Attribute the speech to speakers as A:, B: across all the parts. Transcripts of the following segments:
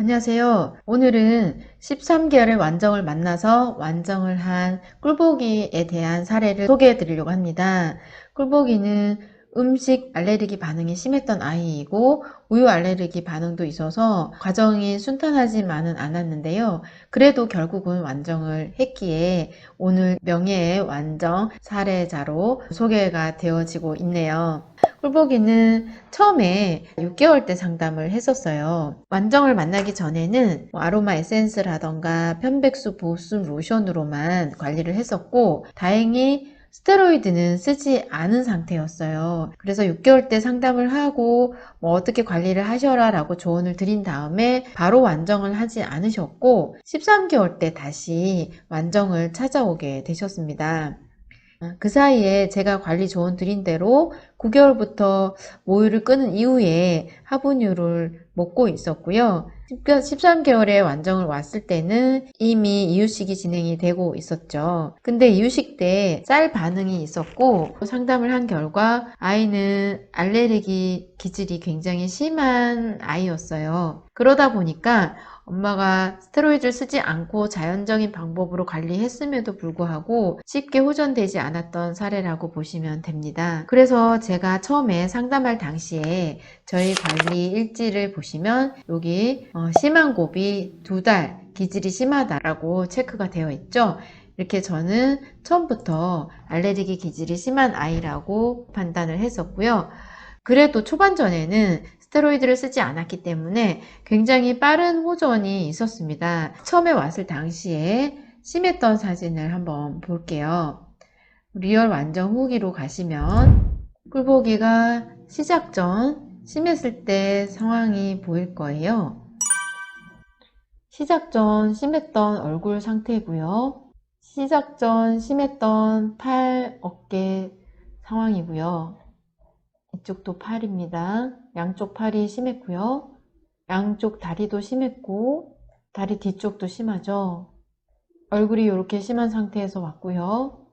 A: 안녕하세요. 오늘은 13개월의 완정을 만나서 완정을 한 꿀보기에 대한 사례를 소개해 드리려고 합니다. 꿀보기는 음식 알레르기 반응이 심했던 아이이고 우유 알레르기 반응도 있어서 과정이 순탄하지만은 않았는데요. 그래도 결국은 완정을 했기에 오늘 명예의 완정 사례자로 소개가 되어지고 있네요. 꿀보기는 처음에 6개월 때 상담을 했었어요. 완정을 만나기 전에는 뭐 아로마 에센스라던가 편백수 보습 로션으로만 관리를 했었고 다행히 스테로이드는 쓰지 않은 상태였어요. 그래서 6개월 때 상담을 하고 뭐 어떻게 관리를 하셔라 라고 조언을 드린 다음에 바로 완정을 하지 않으셨고 13개월 때 다시 완정을 찾아오게 되셨습니다. 그 사이에 제가 관리 조언 드린 대로 9개월부터 모유를 끊은 이후에 하분유를 먹고 있었고요. 13개월에 완정을 왔을 때는 이미 이유식이 진행이 되고 있었죠. 근데 이유식 때 쌀 반응이 있었고 상담을 한 결과 아이는 알레르기 기질이 굉장히 심한 아이였어요. 그러다 보니까 엄마가 스테로이드를 쓰지 않고 자연적인 방법으로 관리했음에도 불구하고 쉽게 호전되지 않았던 사례라고 보시면 됩니다. 그래서 제가 처음에 상담할 당시에 저희 관리 일지를 보시면 여기 어, 심한 고비 두 달 기질이 심하다라고 체크가 되어 있죠. 이렇게 저는 처음부터 알레르기 기질이 심한 아이라고 판단을 했었고요. 그래도 초반전에는 스테로이드를 쓰지 않았기 때문에 굉장히 빠른 호전이 있었습니다. 처음에 왔을 당시에 심했던 사진을 한번 볼게요. 리얼 완전 후기로 가시면 꿀보기가 시작 전 심했을 때 상황이 보일 거예요. 시작 전 심했던 얼굴 상태고요. 시작 전 심했던 팔, 어깨 상황이고요. 이쪽도 팔입니다. 양쪽 팔이 심했고요. 양쪽 다리도 심했고 다리 뒤쪽도 심하죠. 얼굴이 이렇게 심한 상태에서 왔고요.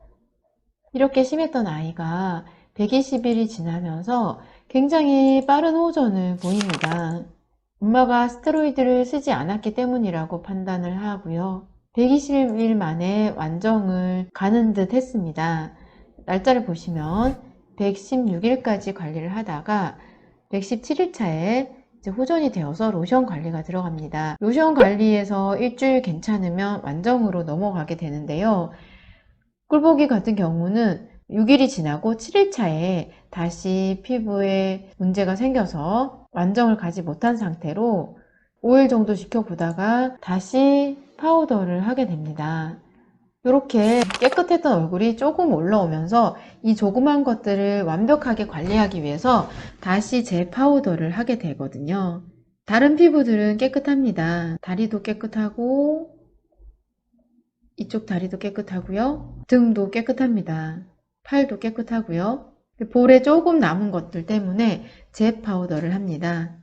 A: 이렇게 심했던 아이가 120일이 지나면서 굉장히 빠른 호전을 보입니다. 엄마가 스테로이드를 쓰지 않았기 때문이라고 판단을 하고요. 120일 만에 완정을 가는 듯 했습니다. 날짜를 보시면 116일까지 관리를 하다가 117일차에 이제 호전이 되어서 로션 관리가 들어갑니다. 로션 관리에서 일주일 괜찮으면 완정으로 넘어가게 되는데요. 꿀보기 같은 경우는 6일이 지나고 7일차에 다시 피부에 문제가 생겨서 완정을 가지 못한 상태로 5일 정도 지켜보다가 다시 파우더를 하게 됩니다. 이렇게 깨끗했던 얼굴이 조금 올라오면서 이 조그만 것들을 완벽하게 관리하기 위해서 다시 재 파우더를 하게 되거든요. 다른 피부들은 깨끗합니다. 다리도 깨끗하고 이쪽 다리도 깨끗하고요. 등도 깨끗합니다. 팔도 깨끗하고요. 볼에 조금 남은 것들 때문에 재 파우더를 합니다.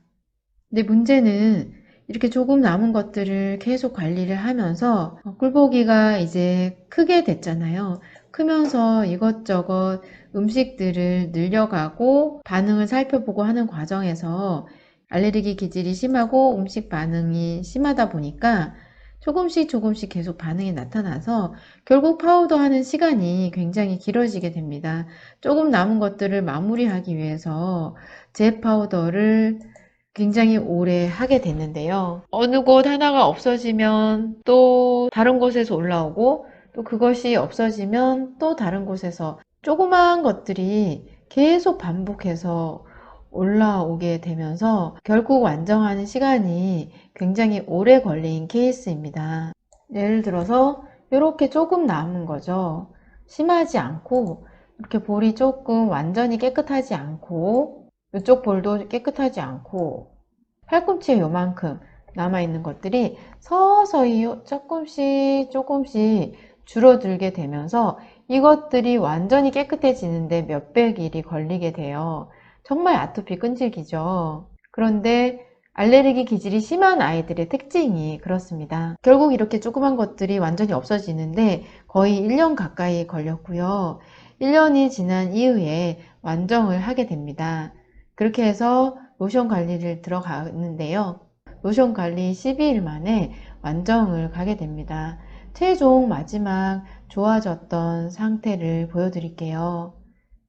A: 근데 문제는 이렇게 조금 남은 것들을 계속 관리를 하면서 꿀보기가 이제 크게 됐잖아요. 크면서 이것저것 음식들을 늘려가고 반응을 살펴보고 하는 과정에서 알레르기 기질이 심하고 음식 반응이 심하다 보니까 조금씩 조금씩 계속 반응이 나타나서 결국 파우더 하는 시간이 굉장히 길어지게 됩니다. 조금 남은 것들을 마무리하기 위해서 제 파우더를 굉장히 오래 하게 됐는데요. 어느 곳 하나가 없어지면 또 다른 곳에서 올라오고 또 그것이 없어지면 또 다른 곳에서 조그마한 것들이 계속 반복해서 올라오게 되면서 결국 완정하는 시간이 굉장히 오래 걸린 케이스입니다. 예를 들어서 이렇게 조금 남은 거죠. 심하지 않고 이렇게 볼이 조금 완전히 깨끗하지 않고 이쪽 볼도 깨끗하지 않고 팔꿈치에 요만큼 남아있는 것들이 서서히 조금씩 조금씩 줄어들게 되면서 이것들이 완전히 깨끗해지는데 몇백 일이 걸리게 돼요. 정말 아토피 끈질기죠. 그런데 알레르기 기질이 심한 아이들의 특징이 그렇습니다. 결국 이렇게 조그만 것들이 완전히 없어지는데 거의 1년 가까이 걸렸고요. 1년이 지난 이후에 완정을 하게 됩니다. 그렇게 해서 로션 관리를 들어가는데요. 로션 관리 12일 만에 완정을 가게 됩니다. 최종 마지막 좋아졌던 상태를 보여드릴게요.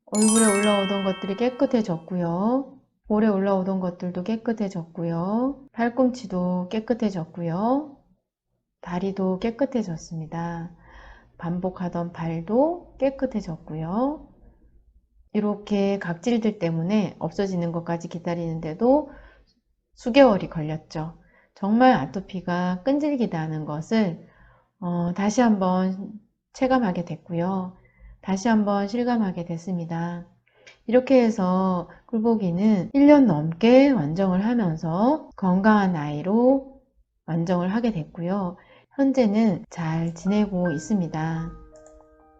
A: 얼굴에 올라오던 것들이 깨끗해졌고요. 볼에 올라오던 것들도 깨끗해졌고요. 팔꿈치도 깨끗해졌고요. 다리도 깨끗해졌습니다. 반복하던 발도 깨끗해졌고요. 이렇게 각질들 때문에 없어지는 것까지 기다리는데도 수개월이 걸렸죠. 정말 아토피가 끈질기다는 것을 어, 다시 한번 체감하게 됐고요. 다시 한번 실감하게 됐습니다. 이렇게 해서 꿀보기는 1년 넘게 완정을 하면서 건강한 아이로 완정을 하게 됐고요. 현재는 잘 지내고 있습니다.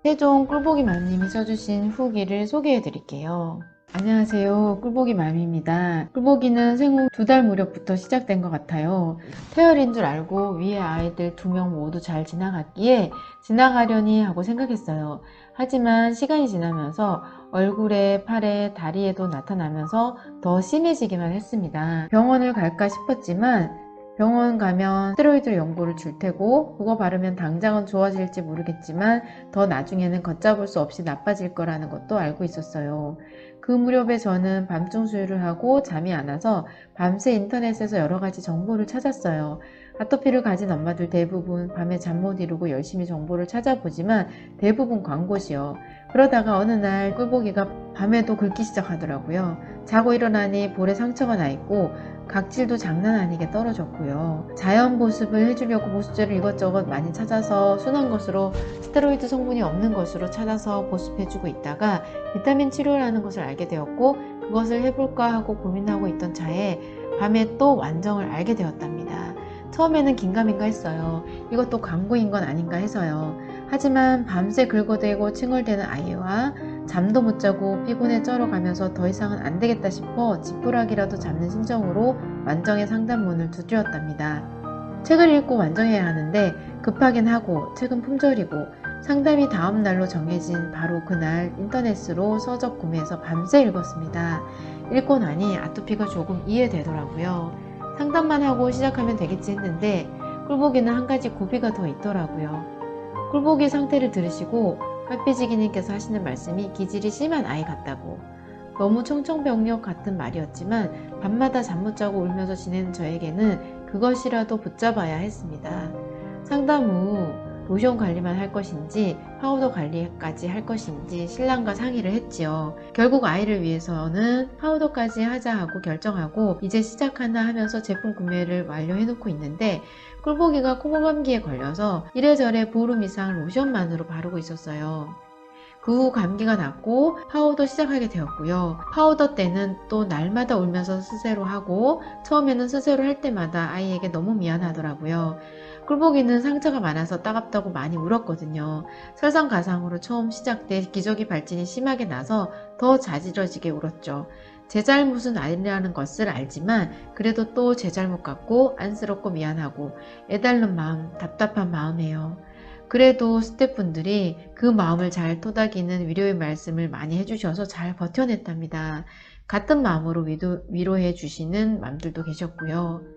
A: 최종 꿀보기 맘님이 써주신 후기를 소개해 드릴게요. 안녕하세요. 꿀보기 맘입니다. 꿀보기는 생후 두 달 무렵부터 시작된 것 같아요. 태열인 줄 알고 위에 아이들 두 명 모두 잘 지나갔기에 지나가려니 하고 생각했어요. 하지만 시간이 지나면서 얼굴에, 팔에, 다리에도 나타나면서 더 심해지기만 했습니다. 병원을 갈까 싶었지만 병원 가면 스테로이드 연고를 줄 테고 그거 바르면 당장은 좋아질지 모르겠지만 더 나중에는 걷잡을 수 없이 나빠질 거라는 것도 알고 있었어요. 그 무렵에 저는 밤중 수유를 하고 잠이 안 와서 밤새 인터넷에서 여러 가지 정보를 찾았어요. 아토피를 가진 엄마들 대부분 밤에 잠 못 이루고 열심히 정보를 찾아보지만 대부분 광고시요. 그러다가 어느 날 꿀보기가 밤에도 긁기 시작하더라고요. 자고 일어나니 볼에 상처가 나 있고 각질도 장난 아니게 떨어졌고요. 자연 보습을 해주려고 보습제를 이것저것 많이 찾아서 순한 것으로 스테로이드 성분이 없는 것으로 찾아서 보습해주고 있다가 비타민 치료라는 것을 알게 되었고 그것을 해볼까 하고 고민하고 있던 차에 밤에 또 완정을 알게 되었답니다. 처음에는 긴가민가 했어요. 이것도 광고인 건 아닌가 해서요. 하지만 밤새 긁어대고 칭얼대는 아이와 잠도 못 자고 피곤에 쩔어가면서 더 이상은 안 되겠다 싶어 지푸라기라도 잡는 심정으로 완정의 상담문을 두드렸답니다. 책을 읽고 완정해야 하는데 급하긴 하고 책은 품절이고 상담이 다음 날로 정해진 바로 그날 인터넷으로 서적 구매해서 밤새 읽었습니다. 읽고 나니 아토피가 조금 이해되더라고요. 상담만 하고 시작하면 되겠지 했는데 꿀보기는 한 가지 고비가 더 있더라고요. 꿀보기 상태를 들으시고 활삐지기님께서 하시는 말씀이 기질이 심한 아이 같다고 너무 청청병력 같은 말이었지만 밤마다 잠 못 자고 울면서 지내는 저에게는 그것이라도 붙잡아야 했습니다. 상담 후 로션 관리만 할 것인지 파우더 관리까지 할 것인지 신랑과 상의를 했지요. 결국 아이를 위해서는 파우더까지 하자 하고 결정하고 이제 시작하나 하면서 제품 구매를 완료해 놓고 있는데 꿀보기가 콩고감기에 걸려서 이래저래 보름 이상 로션만으로 바르고 있었어요. 그 후 감기가 났고 파우더 시작하게 되었고요. 파우더 때는 또 날마다 울면서 스세로 하고 처음에는 스세로 할 때마다 아이에게 너무 미안하더라고요. 꿀보기는 상처가 많아서 따갑다고 많이 울었거든요. 설상가상으로 처음 시작돼 기저귀 발진이 심하게 나서 더 자지러지게 울었죠. 제 잘못은 아니라는 것을 알지만 그래도 또 제 잘못 같고 안쓰럽고 미안하고 애달는 마음, 답답한 마음이에요. 그래도 스태프분들이 그 마음을 잘 토닥이는 위로의 말씀을 많이 해주셔서 잘 버텨냈답니다. 같은 마음으로 위로해 주시는 맘들도 계셨고요.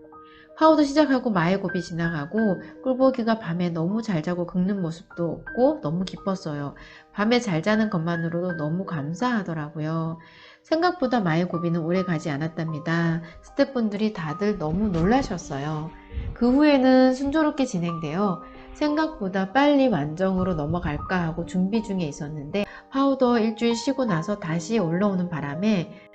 A: 파우더 시작하고 마의 곱이 지나가고 꿀보기가 밤에 너무 잘 자고 긁는 모습도 없고 너무 기뻤어요. 밤에 잘 자는 것만으로도 너무 감사하더라고요. 생각보다 마의 고비는 오래 가지 않았답니다. 스태프분들이 다들 너무 놀라셨어요. 그 후에는 순조롭게 진행되어 생각보다 빨리 완정으로 넘어갈까 하고 준비 중에 있었는데 파우더 일주일 쉬고 나서 다시 올라오는 바람에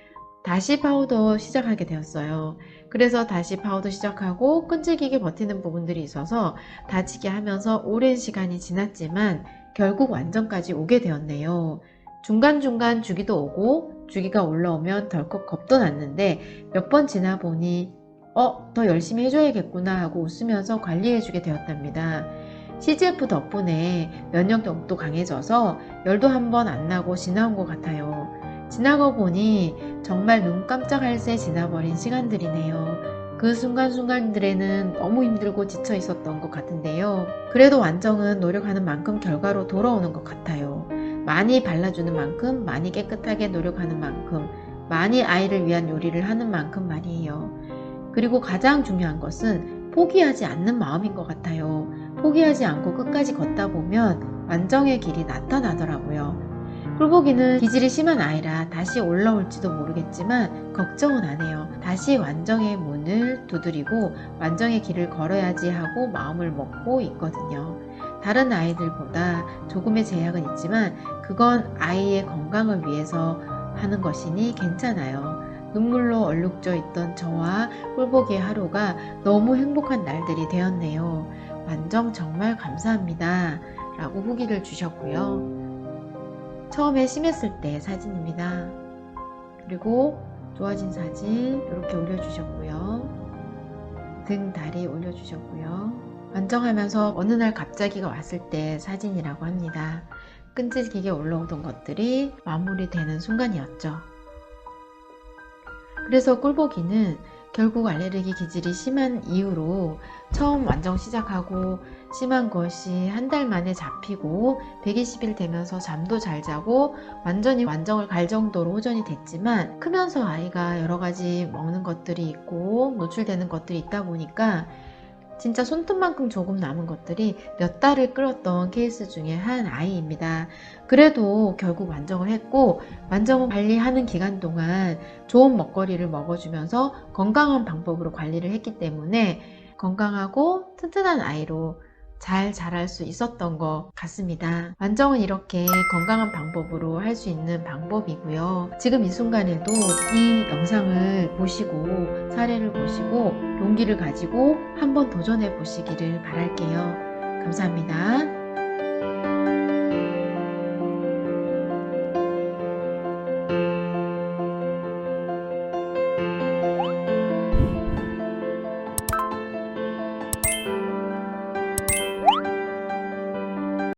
A: 다시 파우더 시작하게 되었어요. 그래서 다시 파우더 시작하고 끈질기게 버티는 부분들이 있어서 다치게 하면서 오랜 시간이 지났지만 결국 완전까지 오게 되었네요. 중간중간 주기도 오고 주기가 올라오면 덜컥 겁도 났는데 몇 번 지나 보니 어, 더 열심히 해줘야겠구나 하고 웃으면서 관리해주게 되었답니다. CGF 덕분에 면역 력도 강해져서 열도 한 번 안 나고 지나온 것 같아요. 지나고 보니 정말 눈 깜짝할 새 지나버린 시간들이네요. 그 순간순간들에는 너무 힘들고 지쳐 있었던 것 같은데요. 그래도 완정은 노력하는 만큼 결과로 돌아오는 것 같아요. 많이 발라주는 만큼, 많이 깨끗하게 노력하는 만큼, 많이 아이를 위한 요리를 하는 만큼 말이에요. 그리고 가장 중요한 것은 포기하지 않는 마음인 것 같아요. 포기하지 않고 끝까지 걷다 보면 완정의 길이 나타나더라고요. 꿀보기는 기질이 심한 아이라 다시 올라올지도 모르겠지만 걱정은 안 해요. 다시 완정의 문을 두드리고 완정의 길을 걸어야지 하고 마음을 먹고 있거든요. 다른 아이들보다 조금의 제약은 있지만 그건 아이의 건강을 위해서 하는 것이니 괜찮아요. 눈물로 얼룩져 있던 저와 꿀보기의 하루가 너무 행복한 날들이 되었네요. 완정 정말 감사합니다. 라고 후기를 주셨고요. 처음에 심했을 때 사진입니다. 그리고 좋아진 사진 이렇게 올려주셨고요. 등, 다리 올려주셨고요. 완정하면서 어느 날 갑자기가 왔을 때 사진이라고 합니다. 끈질기게 올라오던 것들이 마무리되는 순간이었죠. 그래서 꿀보기는 결국 알레르기 기질이 심한 이후로 처음 완정 시작하고 심한 것이 한 달 만에 잡히고 120일 되면서 잠도 잘 자고 완전히 완정을 갈 정도로 호전이 됐지만 크면서 아이가 여러 가지 먹는 것들이 있고 노출되는 것들이 있다 보니까 진짜 손톱만큼 조금 남은 것들이 몇 달을 끌었던 케이스 중에 한 아이입니다. 그래도 결국 완정을 했고 완정을 관리하는 기간 동안 좋은 먹거리를 먹어주면서 건강한 방법으로 관리를 했기 때문에 건강하고 튼튼한 아이로 잘 자랄 수 있었던 것 같습니다. 완정은 이렇게 건강한 방법으로 할 수 있는 방법이고요. 지금 이 순간에도 이 영상을 보시고 사례를 보시고 용기를 가지고 한번 도전해 보시기를 바랄게요. 감사합니다.